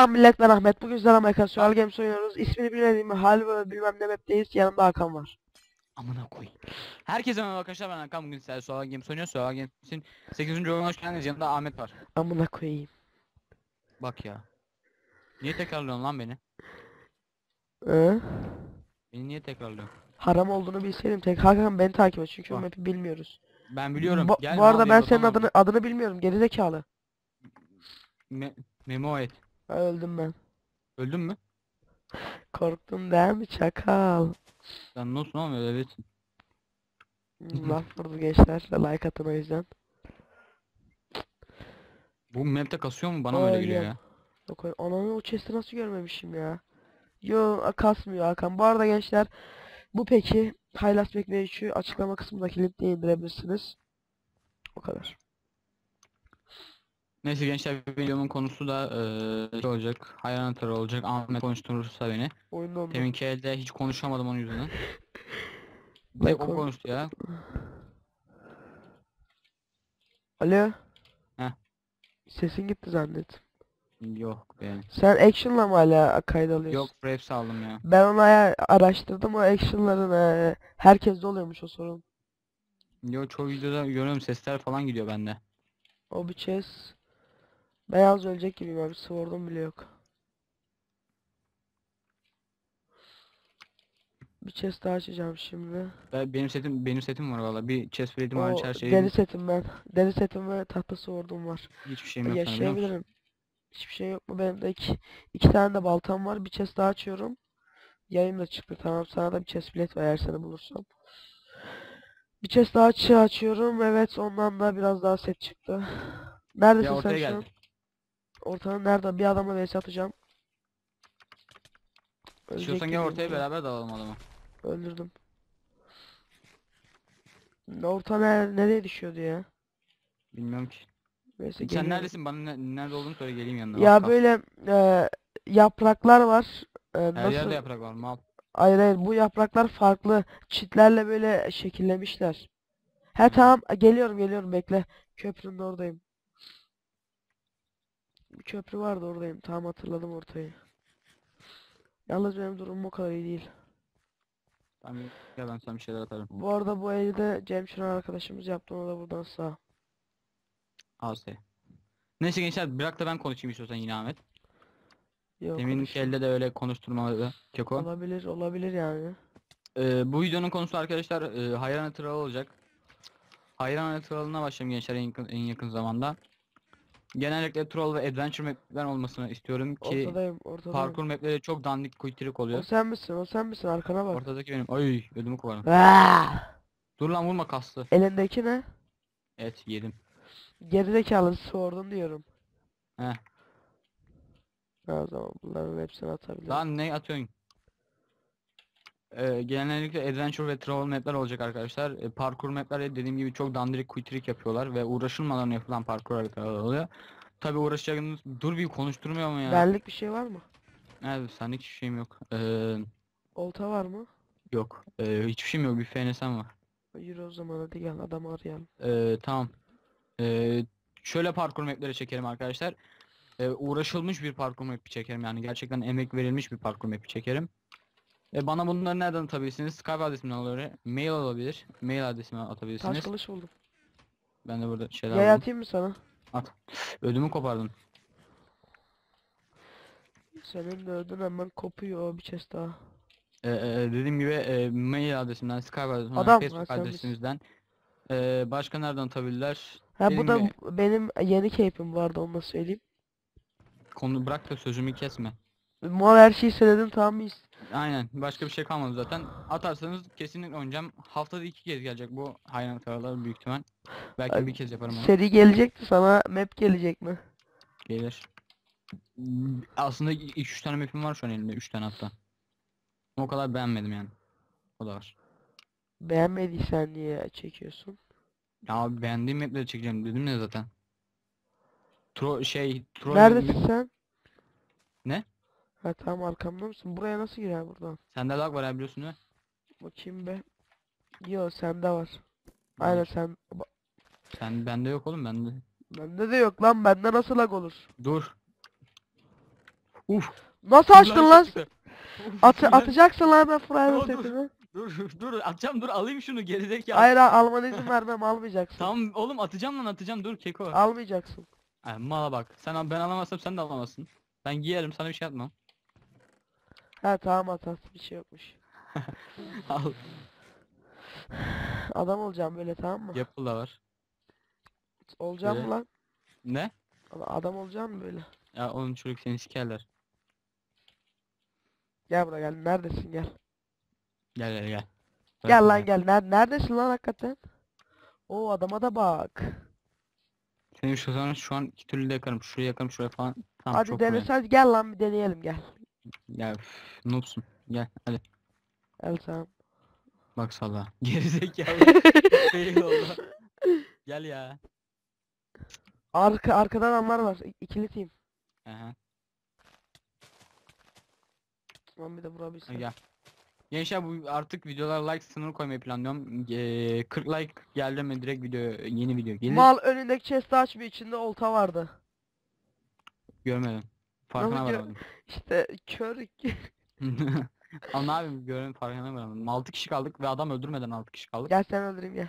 Selam millet ben Ahmet. Bugün sizlerle Amerikan Survival Games oynuyoruz. İsmini bilmediğim hal ve bilmem ne map'teyiz. Yanımda Hakan var. Amına koyayım. Herkese merhaba arkadaşlar ben Hakan bugün sizlerle Survival Games oynuyoruz. Survival Games'in 8. oyununa hoş geldiniz. Yanımda Ahmet var. Amına koyayım. Bak ya. Niye tekrarlıyorsun lan beni? Ee? Beni niye tekrarlıyorsun? Haram olduğunu bilseydim tek Hakan beni takip et çünkü Bak. map'i bilmiyoruz. Ben biliyorum. Bu, bu arada ben senin adını adını bilmiyorum. Gerizekalı. Me Memo et. Ha, öldüm ben. Öldün mü? Korktun değil mi çakal? Sen nasılsın oğlum öylesin. Hmm, Laf vurdu gençler. Like atın o yüzden. Bu map'te kasıyor mu? Bana mı öyle Öyle. geliyor ya? Yok öyle- Ananı o chest'i nasıl görmemişim ya. Yo a- kasmıyor Hakan. Bu arada gençler bu peki Pack V3'ü açıklama kısmındaki linkte indirebilirsiniz. O kadar. Neyse gençler videomun konusu da şey olacak. Hayran atarı olacak. Ahmet konuşturursa beni. Oyunda onu. Deminki elde hiç konuşamadım onun yüzünden. Tek o kon- konuştu ya. Alo. Heh. Sesin gitti zannettim. Yok be. Sen action'la mı hala kayıt alıyorsun? Yok Fraps aldım ya. Ben onu aya- araştırdım o action'ların eee, herkeste oluyormuş o sorun. Yo çoğu videoda görüyorum sesler falan gidiyor bende. O bir chest. Beyaz ölecek gibiyim abi. Sword'um bile yok. Bir chest daha açacağım şimdi. Ben, benim setim benim setim var valla. Bir chest plate'im O her şeyim. deri setim ben. Deri setim ve tahta sword'um var. Hiçbir şeyim yok? Yaşayabilirim. Hiçbir şey yok mu? Benim de iki, iki tane de baltam var. Bir chest daha açıyorum. Yayın da çıktı. Tamam sana da bir chest plate var eğer seni bulursam. Bir chest daha açı açıyorum. Evet ondan da biraz daha set çıktı. Neredesin Ya sen şu an? Ortanın nerede? Bir adamla vs atacağım. İstiyorsan gel ortaya ki. beraber dalalım adamı. Öldürdüm. Orta ne, nereye düşüyordu ya? Bilmiyorum ki. Neyse Sen geliyorum. neredesin? Bana ne- nerede olduğunu söyle geleyim yanına. Ya kal. böyle e, yapraklar var. E, Her nasıl? yerde yaprak var mal. Hayır hayır bu yapraklar farklı çitlerle böyle şekillemişler. He tamam geliyorum geliyorum bekle. Köprünün oradayım. Bir köprü vardı oradayım. Tamam hatırladım ortayı. Yalnız benim durumum o kadar iyi değil. Bir, gel ben sana bir şeyler atarım. Bu arada bu evi de Cem Şuran arkadaşımız yaptı ona da buradan sağ. Seni. Neyse gençler bırak da ben konuşayım istiyorsan yine Ahmet. Yok Demin elde de öyle konuşturmalı Keko. Olabilir olabilir yani. Ee, bu videonun konusu arkadaşlar e, hayran hatıralı olacak. Hayran hatıralığına başlayalım gençler en en yakın zamanda. Genellikle troll ve adventure map'ler olmasını istiyorum ki Ortadayım ortadayım. parkur map'leri çok dandik kuytürük O oluyor. sen misin o sen misin arkana bak. Ortadaki benim. Ay ödümü kovarım. Aa! Dur lan vurma kastı. Elindeki ne? Evet yedim. Gerizekalı sordun diyorum. Heh. Ha, o zaman bunların hepsini atabilirim. Lan ne atıyorsun? Ee, genellikle adventure ve travel map'ler olacak arkadaşlar. Ee, parkur map'ler de dediğim gibi çok dandirik kuytürük yapıyorlar ve uğraşılmadan yapılan parkur haritaları oluyor. Tabi uğraşacağınız dur bir konuşturmuyor mu ya? Benlik bir şey var mı? Evet senlik hiçbir şeyim yok. Ee, Olta var mı? yok. Ee, hiçbir şeyim yok. Bir FNS'm var. Yürü o zaman hadi gel adamı arayalım. Ee, tamam. Ee, şöyle parkur mapleri çekerim arkadaşlar. Ee, uğraşılmış bir parkur mapi çekerim yani gerçekten emek verilmiş bir parkur mapi çekerim. Ee, bana bunları nereden atabilirsiniz? Skype adresimden olabilir. Mail olabilir. Mail adresime Taş atabilirsiniz. kılıç buldum. Ben de burada şeyler Yay buldum. atayım mı sana? At. Ödümü kopardın. Senin de ödün hemen kopuyor bir chest daha. Ee, e, dediğim gibi e, mail adresimden, Skype adresimden, Adam, Facebook adresimizden. Ee, başka nereden atabilirler? Ha Benim bu da mi- benim yeni cape'im vardı onu da söyleyeyim. Konu bırak da sözümü kesme. Mal her şeyi söyledim tamam mıyız? Aynen. Başka bir şey kalmadı zaten. Atarsanız kesinlikle oynayacağım. Haftada iki kez gelecek bu hayran taralar büyük ihtimal. Belki Ay, bir kez yaparım onu. Seri gelecekti sana map gelecek mi? Gelir. Aslında 2-3 tane map'im var şu an elimde. 3 tane hatta. O kadar beğenmedim yani. O da var. Beğenmediysen niye çekiyorsun? Ya beğendiğim map'leri çekeceğim dedim ya zaten. Tro şey troll Neredesin sen? Ne? Ha tamam arkamda mısın? Buraya nasıl girer buradan? Sende lag var ya biliyorsun değil mi? Bakayım be. Yo sende var. Aynen sen. Sen bende yok oğlum bende. Bende de yok lan bende nasıl lag olur? Dur. Uf. Nasıl açtın lan? fırlar- atacaksın lan ben dur. setini. Dur dur atacağım dur alayım şunu gerizekalı. Hayır ha, almana izin vermem almayacaksın. Tamam oğlum atacağım lan atacağım dur keko. Almayacaksın. Ay, mala bak. Sen ben alamazsam sen de alamazsın. Ben giyerim sana bir şey yapmam. Ha tamam at at bir şey yokmuş. Al. Adam olacağım böyle tamam mı? Yapıl da var. Olacağım Böyle. mı lan? Ne? Adam olacağım mı böyle? Ya oğlum çocuk seni sikerler. Gel buraya gel. Neredesin gel. Gel gel gel. Gel lan gel. Ner neredesin lan hakikaten? Oo adama da bak. Senin şu zaman şu an iki türlü de yakarım. Şuraya yakarım şuraya falan. Tamam hadi çok gel lan bir deneyelim gel. Ya üf, noobsun. Gel hadi. Gel tamam. Bak salla. Gerizekalı. Oldu. Gel ya. Arka arkadan adamlar var. İ- İkili team. Aha. Lan bir de vurabilsem. Gel. Gençler bu artık videolar like sınırı koymayı planlıyorum. Ee, 40 like geldi mi direkt video yeni video gelir. Mal önündeki chest'i açmıyor içinde olta vardı. Görmedim. Farkına Nasıl gö- varamadım. İşte kör. Ama ne yapayım görelim farkına varamadım. 6 kişi kaldık ve adam öldürmeden 6 kişi kaldık. gel sen öldüreyim gel.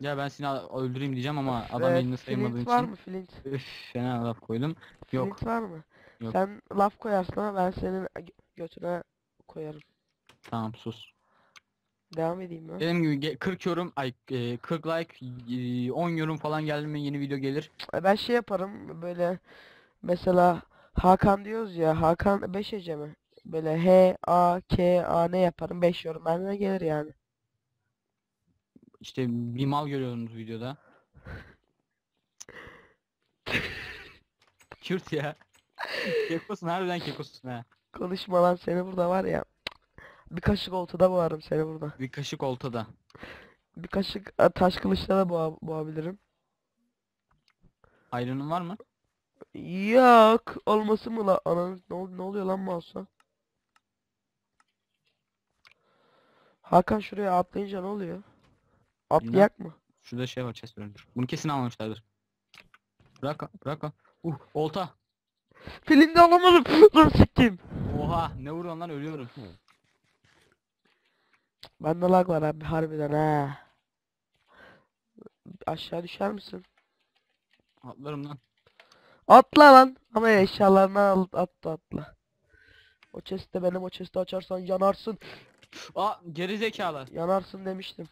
Ya ben seni öldüreyim diyeceğim ama adam elini saymadığın flint var için. mı flint? Üf fena laf koydum. Yok. Flint var mı? Yok. Sen laf koyarsın ama ben senin gö- götüne koyarım. Tamam sus. Devam edeyim ben. Dediğim gibi ge- 40 yorum ay e, 40 like e, 10 yorum falan geldi mi yeni video gelir. Ben şey yaparım böyle mesela Hakan diyoruz ya Hakan 5 hece mi? Böyle H A K A ne yaparım 5 yorum benden gelir yani. İşte bir mal görüyorsunuz videoda. Kürt ya. kekosun harbiden kekosun ha. Konuşma lan seni burada var ya. Bir kaşık oltada boğarım seni burada. Bir kaşık oltada. Bir kaşık a, taş kılıçla da boğa, boğabilirim. Ayrının var mı? Yok olması mı la ananı ne, ol- ne oluyor lan mouse'a? Hakan şuraya atlayınca ne oluyor? Atlayak mı? Şurada şey var chest var. Bunu kesin almamışlardır. Bırak bırak. Uh olta. Filmde alamadım. Dur sikeyim. Oha ne vuruyorsun lan ölüyorum. Bende lag var abi harbiden ha. Aşağı düşer misin? Atlarım lan. Atla lan. Ama eşyalarını al atla atla. O chest'te benim o chest'i açarsan yanarsın. Aa geri zekalı. Yanarsın demiştim.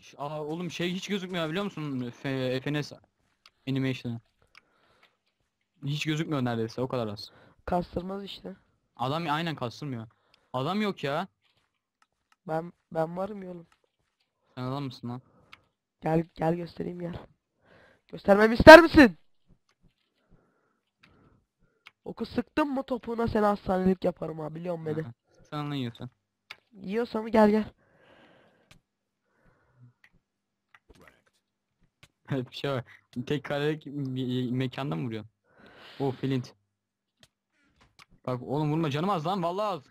Ş- Aa oğlum şey hiç gözükmüyor biliyor musun? F FNS animation'ı. Hiç gözükmüyor neredeyse o kadar az. Kastırmaz işte. Adam aynen kastırmıyor. Adam yok ya. Ben ben varım ya oğlum. Sen adam mısın lan? Gel gel göstereyim gel. Göstermemi ister misin? Oku sıktın mı topuğuna seni hastanelik yaparım ha biliyorum beni. Aha. Sen anlıyorsun. Yiyorsa mı gel gel. Bir şey var. Tek karelik mekanda mı vuruyorsun? O Flint. Bak oğlum vurma canım az lan vallahi az.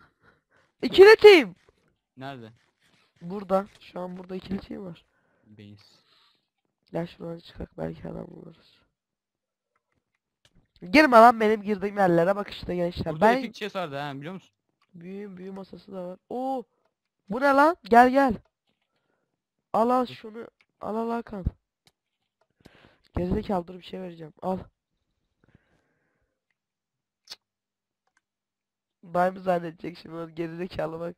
İkili team. Nerede? Burada. Şu an burada ikili team var. Beyiz. Gel şuradan çıkak belki adam buluruz. Girme lan benim girdiğim yerlere bak işte gençler. Burada ben epic chest vardı ha biliyor musun? büyü büyü masası da var. Oo. Bu ne lan? Gel gel. Al al şunu. Al al Hakan. Gerizekalı dur bir şey vereceğim. Al. Daim zannedecek şimdi o gerizekalı bak.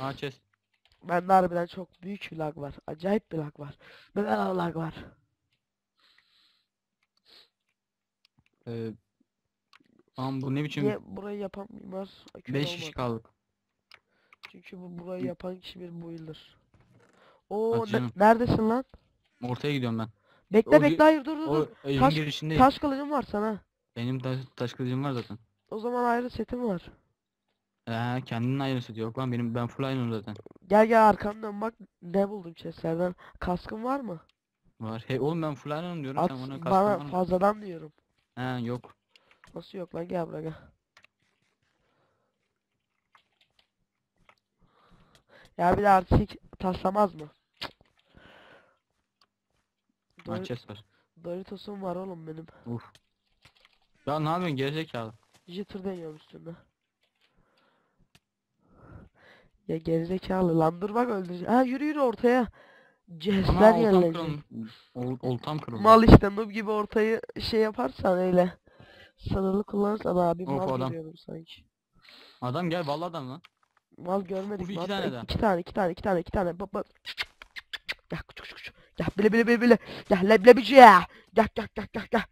Aa chest. Bende harbiden çok büyük bir lag var. Acayip bir lag var. Böyle lag var. Ee, Aman bu ne biçim Niye burayı yapan mimar kör 5 kişi kaldık. Çünkü bu burayı yapan kişi bir builder. Oo Hadi ne- canım. neredesin lan? Ortaya gidiyorum ben. Bekle O bekle hayır dur dur O dur. evin Taş- girişindeyim. Taş kılıcım var sana. Benim taş, taş kılıcım var zaten. O zaman ayrı setim var. Ee, kendinin aynısı diyor. Yok lan benim ben full aynım zaten. Gel gel arkamdan bak ne buldum chestlerden. Kaskın var mı? Var. Hey oğlum ben full aynım diyorum. At Sen bana kaskın bana var mı? fazladan diyorum. He yok. Nasıl yok lan gel buraya gel. Ya bir de artık taslamaz mı? Chest var. Doritos'um var oğlum benim. Uf. Ya ne yapıyorsun gerizekalı? Jitter deniyorum üstünde. Ya gerizekalı lan dur bak öldüreceğim. Ha yürü yürü ortaya. Cesler Ana oltam kırılmış. Ol, oltam kırıldı. Mal işte noob gibi ortayı şey yaparsan öyle. Sınırlı kullanırsan abi Of, mal adam. görüyorum sanki. Adam gel vallahi adam lan. Mal görmedik. Uf, iki mal. tane daha. iki tane iki tane iki tane iki tane. Bak bak. Gel küçük küçük küçük. Gel bile bile bile bile. Gel leblebici ya. Gel gel gel gel gel.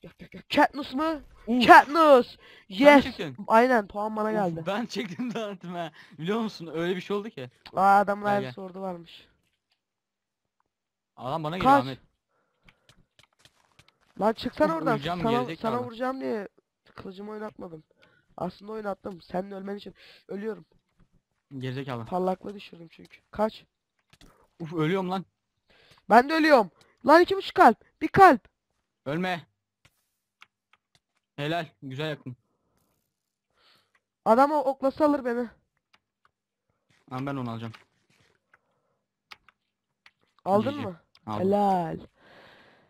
Gel gel gel. Katniss mı? Uf, Katniss. Yes. Aynen puan bana Uf, geldi. ben çektim dağıttım ha. Biliyor musun öyle bir şey oldu ki. Aa Gel, ayrı gel. sordu varmış. Adam bana geliyor Kaç. Ahmet. Lan çıksana Uf, oradan. uyuyacağım, Sana, sana vuracağım diye kılıcımı oynatmadım. Aslında oynattım. Senin ölmen için. Ölüyorum. Gerizekalı. Parlaklığı düşürdüm çünkü. Kaç? Uf ölüyorum lan. Ben de ölüyorum. Lan iki buçuk kalp. Bir kalp. Ölme. Helal. Güzel yakın. Adam o oklası alır beni. Ama ben onu alacağım. Aldın Cici. mı? Aldım. Helal.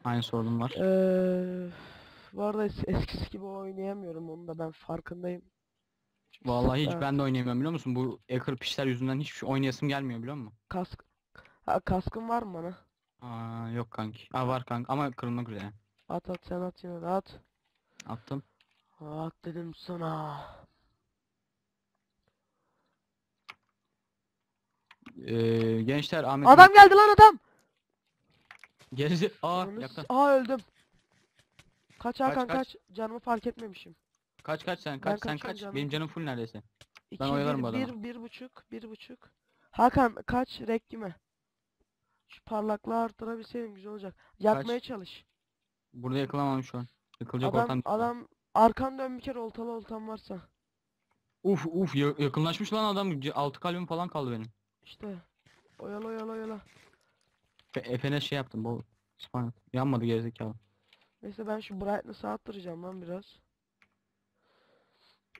Aynı sorunum var. Eee bu arada es- eskisi gibi oynayamıyorum onu da ben farkındayım. Vallahi hiç ben de oynayamıyorum biliyor musun? Bu Eker pişler yüzünden hiçbir şey oynayasım gelmiyor biliyor musun? Kask. Ha, kaskın var mı bana? Aa yok kanki. Aa var kanka ama kırılmak üzere. At at sen at yine de at. Attım. At dedim sana. Ee, gençler Ahmet Adam geldi lan adam. Gerizi. Aa s- Aa öldüm. Kaç Hakan kaç. kaç. Canımı fark etmemişim. Kaç kaç sen kaç sen kaçıyorum kaç. canım. Benim canım full neredeyse. İki, oyalarım bir, bu adamı. bir, bir buçuk, bir buçuk. Hakan kaç renk mi? Şu parlaklığı arttırabilseydim güzel olacak. Yakmaya çalış. Burada yakılamam şu an. Yakılacak Adam değil. adam arkan dön bir kere oltalı oltam varsa. Uf uf ya- yakınlaşmış lan adam. C- Altı kalbim falan kaldı benim. İşte. Oyala oyala oyala. Fe- Efe'ne şey yaptım bu. Spawn. Yanmadı gerizekalı. Neyse ben şu brightness'ı arttıracağım lan biraz.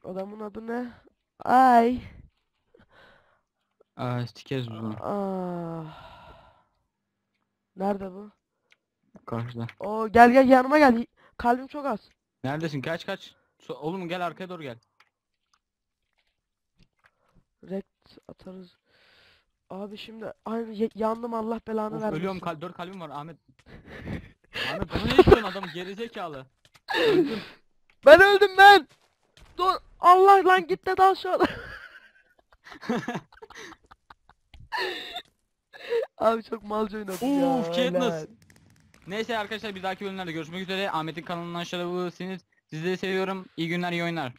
Adamın adı ne? Ay. Aa stikeriz biz bunu. Ah. Nerede bu? Karşıda. Oo gel gel yanıma gel. Kalbim çok az. Neredesin? Kaç kaç. So- oğlum gel arkaya doğru gel. Rekt atarız. Abi şimdi aynı ye- yandım Allah belanı Of vermesin. ölüyorum kal 4 kalbim var Ahmet. Ahmet bana ne yapıyorsun adam gerizekalı. Öldüm. Ben öldüm ben. Dur. Allah lan git de dal şu. Abi çok malca oynadım ya. Uf, Katniss. helal. Neyse arkadaşlar bir dahaki bölümlerde görüşmek üzere. Ahmet'in kanalından aşağıda bulabilirsiniz. Sizleri seviyorum. İyi günler, iyi oyunlar.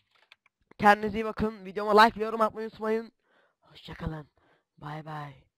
Kendinize iyi bakın. Videoma like ve yorum atmayı unutmayın. Hoşçakalın. Bay bay.